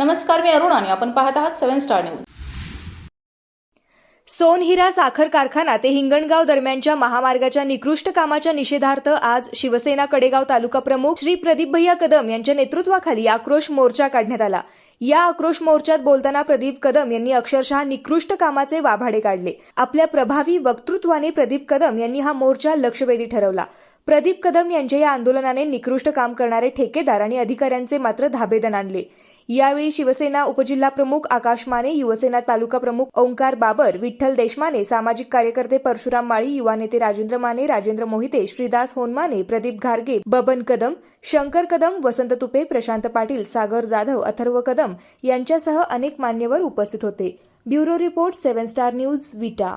नमस्कार मी अरुण आणि आपण पाहत आहात सेव्हन स्टार न्यूज. सोनहिरा साखर कारखाना ते हिंगणगाव दरम्यानच्या महामार्गाच्या निकृष्ट कामाच्या निषेधार्थ आज शिवसेना कडेगाव तालुका प्रमुख श्री प्रदीप भैया कदम यांच्या नेतृत्वाखाली आक्रोश मोर्चा काढण्यात आला. या आक्रोश मोर्चात बोलताना प्रदीप कदम यांनी अक्षरशः निकृष्ट कामाचे वाभाडे काढले. आपल्या प्रभावी वक्तृत्वाने प्रदीप कदम यांनी हा मोर्चा लक्षवेधी ठरवला. प्रदीप कदम यांच्या या आंदोलनाने निकृष्ट काम करणारे ठेकेदार आणि अधिकाऱ्यांचे मात्र धाबेदन आणले. यावेळी शिवसेना उपजिल्हाप्रमुख आकाश माने युवसेना तालुका प्रमुख ओंकार बाबर विठ्ठल देशमाने सामाजिक कार्यकर्ते परशुराम माळी युवा नेते राजेंद्र माने राजेंद्र मोहिते श्रीदास होनमाने प्रदीप घारगे बबन कदम शंकर कदम वसंत तुपे प्रशांत पाटील सागर जाधव अथर्व कदम यांच्यासह अनेक मान्यवर उपस्थित होते. Bureau report seven star news Vita.